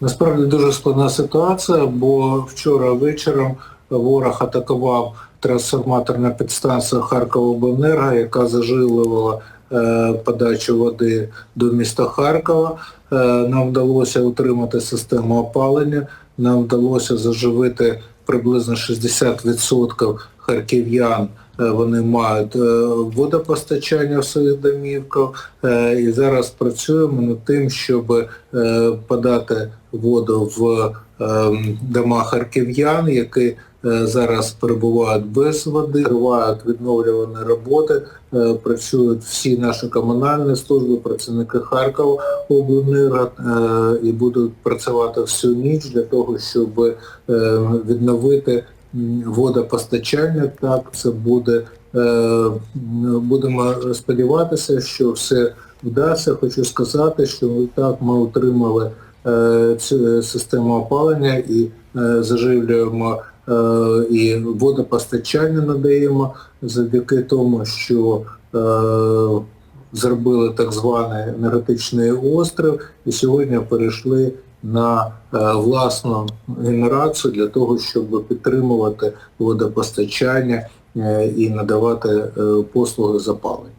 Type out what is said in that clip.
Насправді дуже складна ситуація, бо вчора вечором ворог атакував трансформаторна підстанція Харкова-Обленерго, яка зажилувала е, подачу води до міста Харкова. Е, нам вдалося утримати систему опалення, нам вдалося заживити приблизно 60% харків'ян. Е, Вони мають е, водопостачання в своїх домівках е, і зараз працюємо над тим, щоб подати воду в дома харків'ян, які зараз перебувають без води, тривають відновлювані роботи, працюють всі наші комунальні служби, працівники Харкова обленерго і будуть працювати всю ніч для того, щоб відновити водопостачання. Так, це буде, е, будемо сподіватися, що все вдасться. Хочу сказати, що так ми отримали е, цю систему опалення і е, заживлюємо і водопостачання надаємо завдяки тому, що зробили так званий енергетичний острів і сьогодні перейшли на е, власну генерацію для того, щоб підтримувати водопостачання е, і надавати е, послуги запалення.